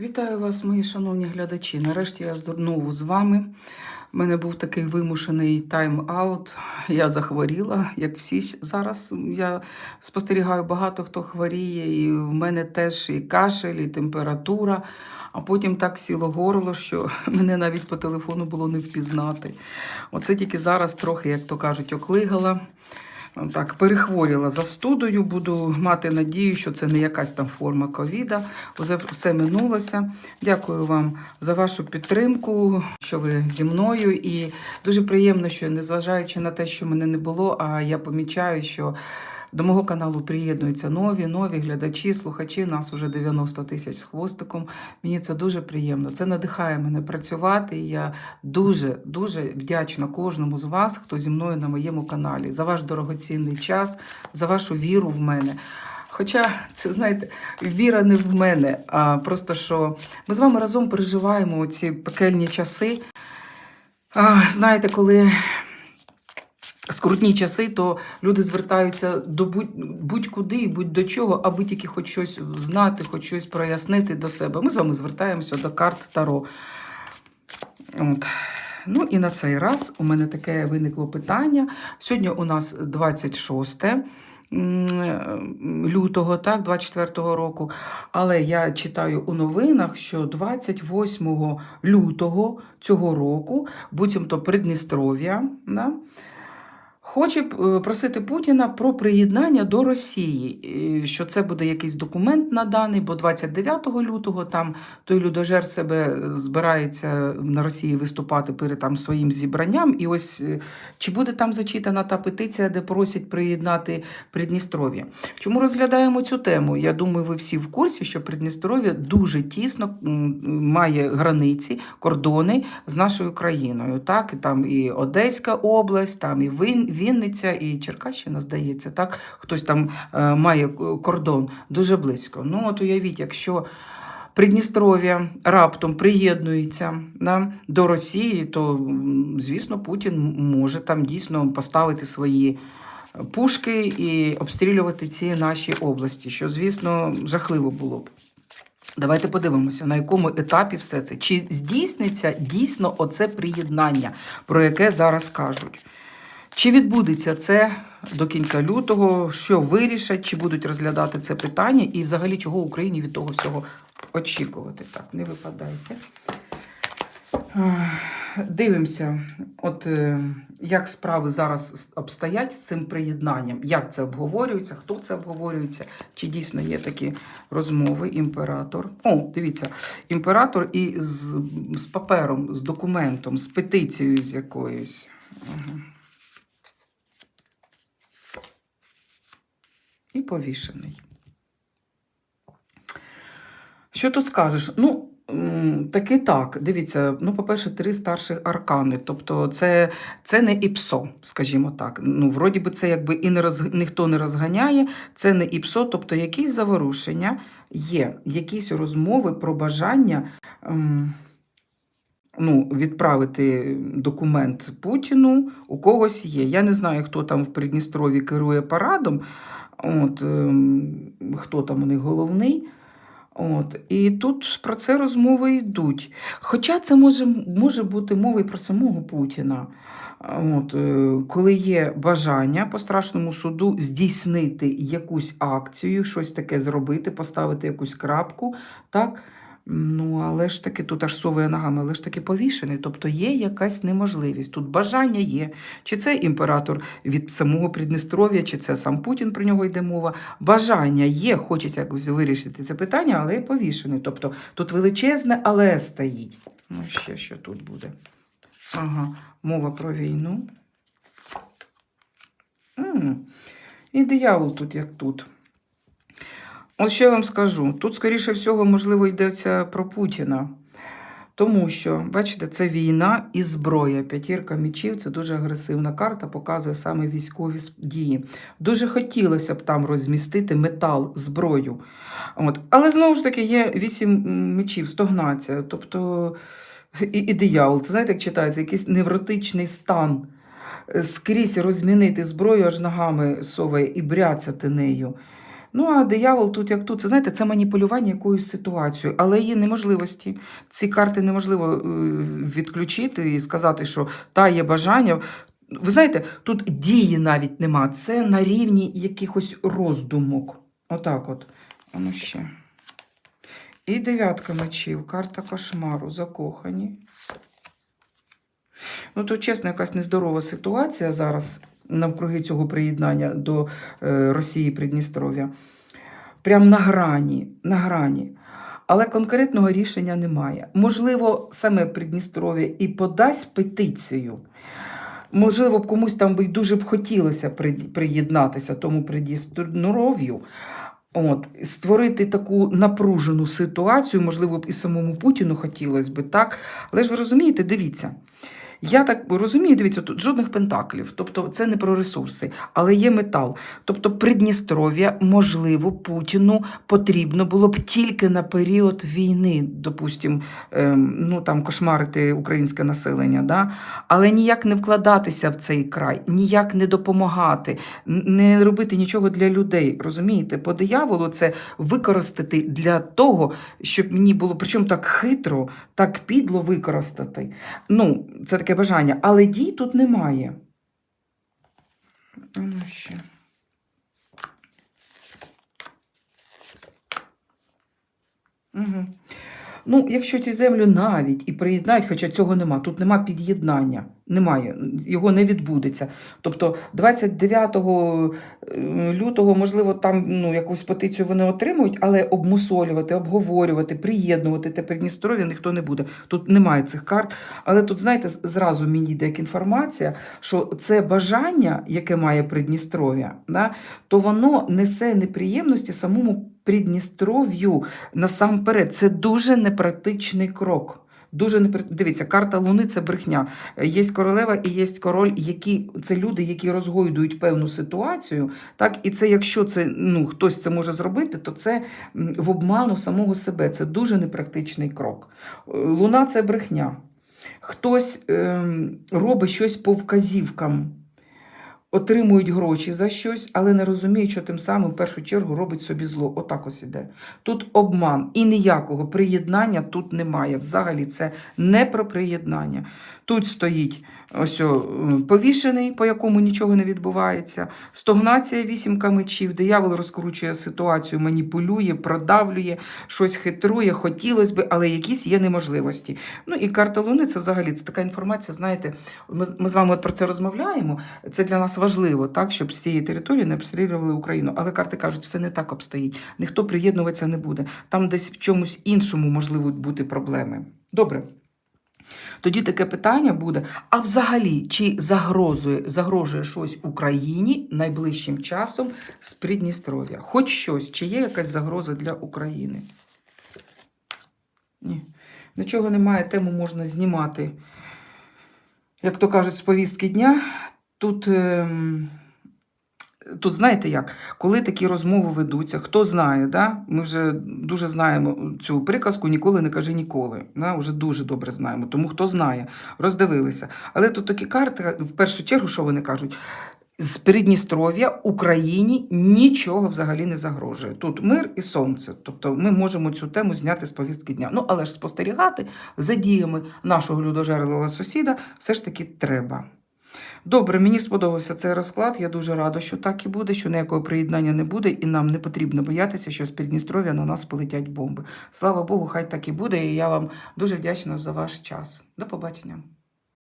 Вітаю вас, мої шановні глядачі. Нарешті я знову з вами. У мене був такий вимушений тайм-аут. Я захворіла, як всі зараз. Я спостерігаю, багато хто хворіє, і в мене теж і кашель, і температура. А потім так сіло горло, що мене навіть по телефону було не впізнати. Оце тільки зараз трохи, як то кажуть, оклигала. Так, перехворіла застудою, буду мати надію, що це не якась там форма ковіда. Все минулося. Дякую вам за вашу підтримку, що ви зі мною. І дуже приємно, що незважаючи на те, що мене не було, а я помічаю, що до мого каналу приєднуються нові, нові глядачі, слухачі. Нас уже 90 тисяч з хвостиком. Мені це дуже приємно. Це надихає мене працювати. І я дуже дуже вдячна кожному з вас, хто зі мною на моєму каналі, за ваш дорогоцінний час, за вашу віру в мене. Хоча це, знаєте, віра не в мене, а просто що ми з вами разом переживаємо ці пекельні часи. А, знаєте, коли скрутні часи, то люди звертаються до будь- будь-куди і будь-до чого, аби тільки хоч щось знати, хоч щось прояснити до себе. Ми з вами звертаємося до карт Таро. От. Ну і на цей раз у мене таке виникло питання. Сьогодні у нас 26 лютого, так, 24-го року. Але я читаю у новинах, що 28 лютого цього року, буцімто Придністров'я, да, Хоче е, просити Путіна про приєднання до Росії, що це буде якийсь документ наданий, бо 29 лютого там той людожер себе збирається на Росії виступати перед там своїм зібранням. І ось е, чи буде там зачитана та петиція, де просять приєднати Придністров'я? Чому розглядаємо цю тему? Я думаю, ви всі в курсі, що Придністров'я дуже тісно має границі, кордони з нашою країною. Так, там і Одеська область, там і Вин, Вінниця, і Черкащина, здається, так хтось там е, має кордон дуже близько. Ну, от уявіть, якщо. Придністров'я раптом приєднується да, до Росії, то, звісно, Путін може там дійсно поставити свої пушки і обстрілювати ці наші області, що, звісно, жахливо було б. Давайте подивимося, на якому етапі все це. Чи здійсниться дійсно оце приєднання, про яке зараз кажуть? Чи відбудеться це до кінця лютого? Що вирішать, чи будуть розглядати це питання, і взагалі чого Україні від того всього очікувати? Так, не випадайте. Дивимося, от е, як справи зараз обстоять з цим приєднанням, як це обговорюється, хто це обговорюється, чи дійсно є такі розмови. Імператор. О, дивіться, імператор і з, з папером, з документом, з петицією з якоюсь. І повішений. Що тут скажеш? Ну, таки так. Дивіться, ну, по-перше, три старших аркани. Тобто, це, це не іпсо, скажімо так. Ну, вроді би, це якби і не роз, ніхто не розганяє, це не іпсо, тобто якісь заворушення є, якісь розмови про бажання. ем, Ну, відправити документ Путіну у когось є. Я не знаю, хто там в Придністрові керує парадом, от, ем, хто там у них головний. От, і тут про це розмови йдуть. Хоча це може, може бути мова і про самого Путіна. От, е, коли є бажання по страшному суду здійснити якусь акцію, щось таке зробити, поставити якусь крапку, так? Ну, але ж таки тут аж совує ногами, але ж таки повішений. Тобто є якась неможливість. Тут бажання є. Чи це імператор від самого Придністров'я, чи це сам Путін про нього йде мова. Бажання є, хочеться якось вирішити це питання, але повішений. Тобто тут величезне але стоїть. Ну, ще що тут буде. Ага, мова про війну. м І диявол тут, як тут. От що я вам скажу: тут, скоріше всього, можливо, йдеться про Путіна. Тому що, бачите, це війна і зброя. П'ятірка мічів це дуже агресивна карта, показує саме військові дії. Дуже хотілося б там розмістити метал, зброю. От. Але знову ж таки є вісім м, мечів, стогнація. Тобто і, і диявол. Це знаєте, як читається, якийсь невротичний стан. Е, Скрізь розмінити зброю аж ногами соває і бряцяти нею. Ну, а диявол тут як тут, це знаєте, це маніпулювання якоюсь ситуацією, але є неможливості. Ці карти неможливо е, відключити і сказати, що та є бажання. Ви знаєте, тут дії навіть нема. Це на рівні якихось роздумок. Отак от. А ну ще. І дев'ятка мечів, карта кошмару, закохані. Ну, то чесно, якась нездорова ситуація зараз навкруги цього приєднання до е, Росії Придністров'я. Прям на грані, на грані. Але конкретного рішення немає. Можливо, саме Придністров'я і подасть петицію. Можливо, комусь там би дуже б хотілося приєднатися тому Придністров'ю. От, створити таку напружену ситуацію, можливо, б і самому Путіну хотілося б, так? Але ж ви розумієте, дивіться. Я так розумію, дивіться, тут жодних пентаклів, тобто це не про ресурси, але є метал. Тобто Придністров'я, можливо, Путіну потрібно було б тільки на період війни, допустим, ем, ну там кошмарити українське населення, да? але ніяк не вкладатися в цей край, ніяк не допомагати, не робити нічого для людей. Розумієте, по дияволу це використати для того, щоб мені було, причому так хитро, так підло використати. Ну, це таке бажання, але дій тут немає. Ну, ще. Угу. Ну, якщо ці землю навіть і приєднають, хоча цього нема, тут нема під'єднання, немає, його не відбудеться. Тобто 29 е, лютого, можливо, там ну, якусь петицію вони отримують, але обмусолювати, обговорювати, приєднувати те Придністров'я ніхто не буде. Тут немає цих карт. Але тут, знаєте, зразу мені йде як інформація, що це бажання, яке має Придністров'я, да, то воно несе неприємності самому Придністров'ю насамперед. Це дуже непрактичний крок. Дуже непри... Дивіться, карта Луни це брехня. Є королева і є король, які це люди, які розгойдують певну ситуацію. Так, і це, якщо це ну хтось це може зробити, то це в обману самого себе. Це дуже непрактичний крок. Е, Луна це брехня. Хтось ем, робить щось по вказівкам отримують гроші за щось, але не розуміють, що тим самим в першу чергу робить собі зло. Отак ось іде. Тут обман і ніякого приєднання тут немає. Взагалі це не про приєднання. Тут стоїть ось повішений, по якому нічого не відбувається. Стогнація вісімка мечів, диявол розкручує ситуацію, маніпулює, продавлює, щось хитрує, хотілося би, але якісь є неможливості. Ну і карта Луни це взагалі це така інформація. Знаєте, ми, ми з вами от про це розмовляємо. Це для нас важливо, так, щоб з цієї території не обстрілювали Україну. Але карти кажуть, все не так обстоїть. Ніхто приєднуватися не буде. Там десь в чомусь іншому можливо бути проблеми. Добре. Тоді таке питання буде: а взагалі, чи загрозує, загрожує щось Україні найближчим часом з Придністров'я? Хоч щось, чи є якась загроза для України? Ні. Нічого немає, тему можна знімати, як то кажуть, з повістки дня. Тут, ем, тут знаєте як, коли такі розмови ведуться, хто знає, да? ми вже дуже знаємо цю приказку ніколи не кажи ніколи. Да? Вже дуже добре знаємо. Тому хто знає, роздивилися. Але тут такі карти, в першу чергу, що вони кажуть? З Придністров'я Україні нічого взагалі не загрожує. Тут мир і сонце. Тобто ми можемо цю тему зняти з повістки дня. Ну, але ж спостерігати за діями нашого людожерливого сусіда все ж таки треба. Добре, мені сподобався цей розклад. Я дуже рада, що так і буде, що ніякого приєднання не буде, і нам не потрібно боятися, що з Придністров'я на нас полетять бомби. Слава Богу, хай так і буде. І я вам дуже вдячна за ваш час. До побачення.